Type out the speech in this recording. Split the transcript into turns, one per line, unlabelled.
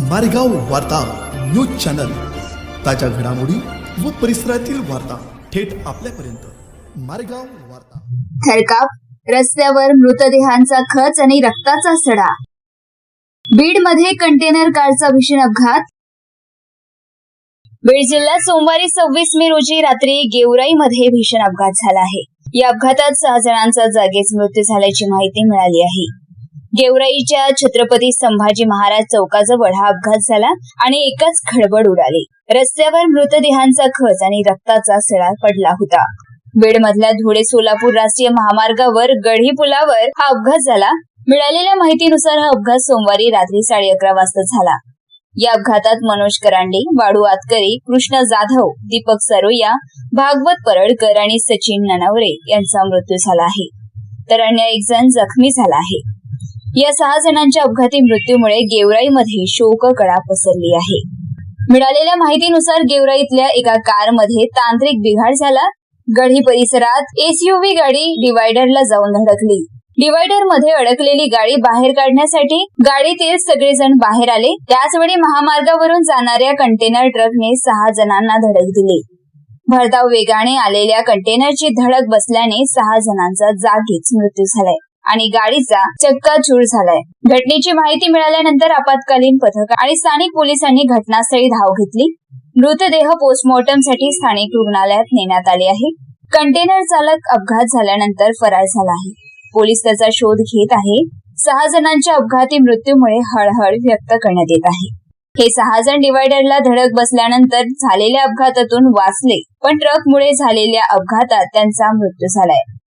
मारेगाव वार्ता news channel. ताज्या घडामोडी व परिसरातील वार्ता थेट आपल्यापर्यंत. मारेगाव वार्ता.
थरकाप रस्त्यावर मृतदेहांचा खच आणि रक्ताचा सडा. बीडमध्ये कंटेनर कारचा भीषण अपघात. बीड जिल्ह्यात सोमवारी सव्वीस मे रोजी रात्री गेवराईमध्ये भीषण अपघात झाला आहे. या अपघातात सहा जणांचा जागीच मृत्यू झाल्याची माहिती मिळाली आहे. गेवराईच्या छत्रपती संभाजी महाराज चौकाजवळ हा अपघात झाला आणि एकच खळबळ उडाली. रस्त्यावर मृतदेहांचा खच आणि रक्ताचा सडा पडला होता. बीडमधल्या धुळे सोलापूर राष्ट्रीय महामार्गावर गढी पुलावर हा अपघात झाला. मिळालेल्या माहितीनुसार हा अपघात सोमवारी रात्री साडे अकरा वाजता झाला. या अपघातात मनोज करांडे वाडू आतकरी कृष्ण जाधव दीपक सरोया भागवत परळकर आणि सचिन ननवरे यांचा मृत्यू झाला आहे. तर अन्य एक जण जखमी झाला आहे. या सहा जणांच्या अपघाती मृत्यूमुळे गेवराईमध्ये शोककळा पसरली आहे. मिळालेल्या माहितीनुसार गेवराईतल्या एका कारमध्ये तांत्रिक बिघाड झाला. गढी परिसरात एसयूव्ही गाडी डिवायडरला जाऊन धडकली. डिवायडरमध्ये अडकलेली गाडी बाहेर काढण्यासाठी गाडीतील सगळेजण बाहेर आले. त्याचवेळी महामार्गावरून जाणाऱ्या कंटेनर ट्रकने सहा जणांना धडक दिली. भरधाव वेगाने आलेल्या कंटेनरची धडक बसल्याने सहा जणांचा जागीच मृत्यू झालाय. आणि गाडीचा चक्काचूर झालाय. घटनेची माहिती मिळाल्यानंतर आपत्कालीन पथक आणि स्थानिक पोलिसांनी घटनास्थळी धाव घेतली. मृतदेह पोस्टमॉर्टमसाठी स्थानिक रुग्णालयात नेण्यात आले आहे. कंटेनर चालक अपघात झाल्यानंतर फरार झाला आहे. पोलीस त्याचा शोध घेत आहे. सहा जणांच्या अपघाती मृत्यूमुळे हळहळ व्यक्त करण्यात येत आहे. हे सहा जण डिवायडरला धडक बसल्यानंतर झालेल्या अपघातातून वाचले पण ट्रकमुळे झालेल्या अपघातात त्यांचा मृत्यू झालाय.